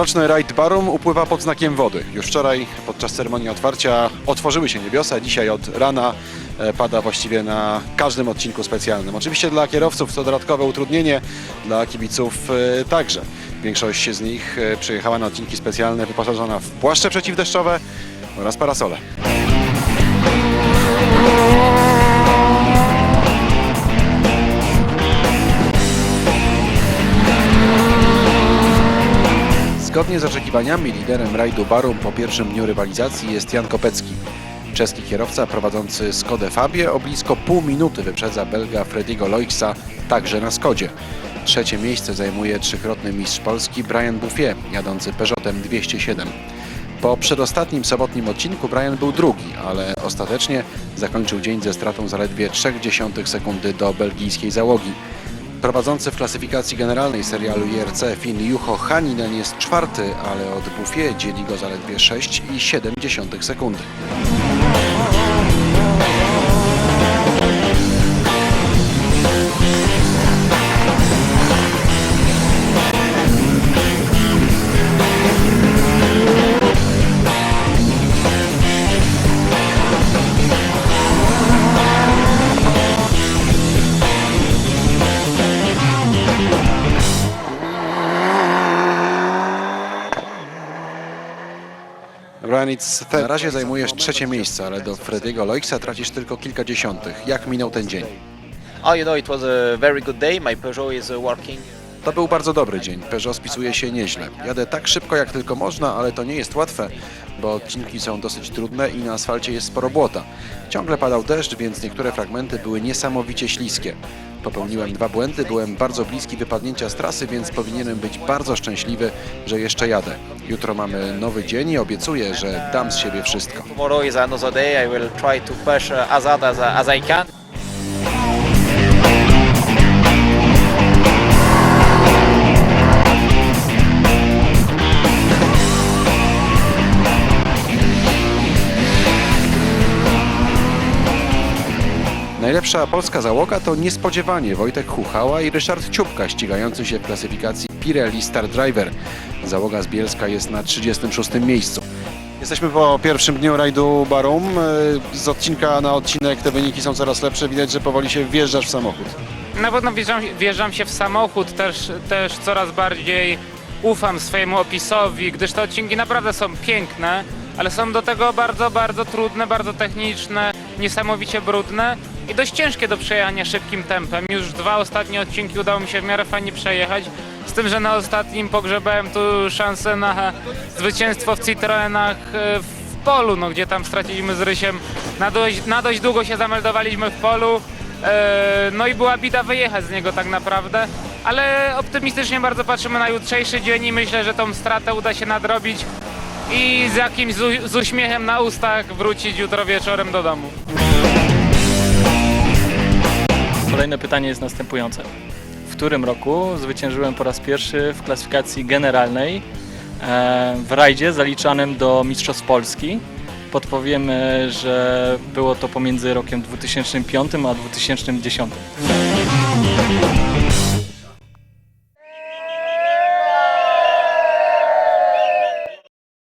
Tegoroczny rajd Barum upływa pod znakiem wody. Już wczoraj podczas ceremonii otwarcia otworzyły się niebiosa. Dzisiaj od rana e, pada właściwie na każdym odcinku specjalnym. Oczywiście dla kierowców to dodatkowe utrudnienie, dla kibiców e, także. Większość z nich e, przyjechała na odcinki specjalne wyposażona w płaszcze przeciwdeszczowe oraz parasole. Zgodnie z oczekiwaniami liderem rajdu Barum po pierwszym dniu rywalizacji jest Jan Kopecki. Czeski kierowca prowadzący Skodę Fabie o blisko pół minuty wyprzedza Belga Frediego Loixa także na Skodzie. Trzecie miejsce zajmuje trzykrotny mistrz Polski Brian Bouffier, jadący Peugeotem 207. Po przedostatnim sobotnim odcinku Brian był drugi, ale ostatecznie zakończył dzień ze stratą zaledwie 0,3 sekundy do belgijskiej załogi. Prowadzący w klasyfikacji generalnej serialu IRC Finn Juho Haninen jest czwarty, ale od Buffie dzieli go zaledwie 6,7 sekundy. Na razie zajmujesz trzecie miejsce, ale do Frediego Loixa tracisz tylko kilkadziesiątych. Jak minął ten dzień? You know, it was a very good day. My Peugeot is working. To był bardzo dobry dzień. Peugeot spisuje się nieźle. Jadę tak szybko jak tylko można, ale to nie jest łatwe, bo odcinki są dosyć trudne i na asfalcie jest sporo błota. Ciągle padał deszcz, więc niektóre fragmenty były niesamowicie śliskie. Popełniłem dwa błędy, byłem bardzo bliski wypadnięcia z trasy, więc powinienem być bardzo szczęśliwy, że jeszcze jadę. Jutro mamy nowy dzień i obiecuję, że dam z siebie wszystko. Tomorrow is another day. I will try to push uh, as hard as, as I can. Najlepsza polska załoga to niespodziewanie Wojtek Huchała i Ryszard Ciupka ścigający się w klasyfikacji Pirelli Star Driver. Załoga z Bielska jest na 36 miejscu. Jesteśmy po pierwszym dniu rajdu Barum. Z odcinka na odcinek te wyniki są coraz lepsze. Widać, że powoli się wjeżdżasz w samochód. Na pewno wjeżdżam, wjeżdżam się w samochód, też, też coraz bardziej ufam swojemu opisowi, gdyż te odcinki naprawdę są piękne, ale są do tego bardzo, bardzo trudne, bardzo techniczne, niesamowicie brudne i dość ciężkie do przejechania szybkim tempem. Już dwa ostatnie odcinki udało mi się w miarę fajnie przejechać, z tym, że na ostatnim pogrzebałem tu szansę na zwycięstwo w Citroenach e, w polu, no, gdzie tam straciliśmy z Rysiem. Na dość, na dość długo się zameldowaliśmy w polu. E, No i była bida wyjechać z niego tak naprawdę, ale optymistycznie bardzo patrzymy na jutrzejszy dzień i myślę, że tą stratę uda się nadrobić i z jakimś z, uśmiechem na ustach wrócić jutro wieczorem do domu. Kolejne pytanie jest następujące. W którym roku zwyciężyłem po raz pierwszy w klasyfikacji generalnej e, w rajdzie zaliczanym do Mistrzostw Polski? Podpowiemy, że było to pomiędzy rokiem 2005 a 2010.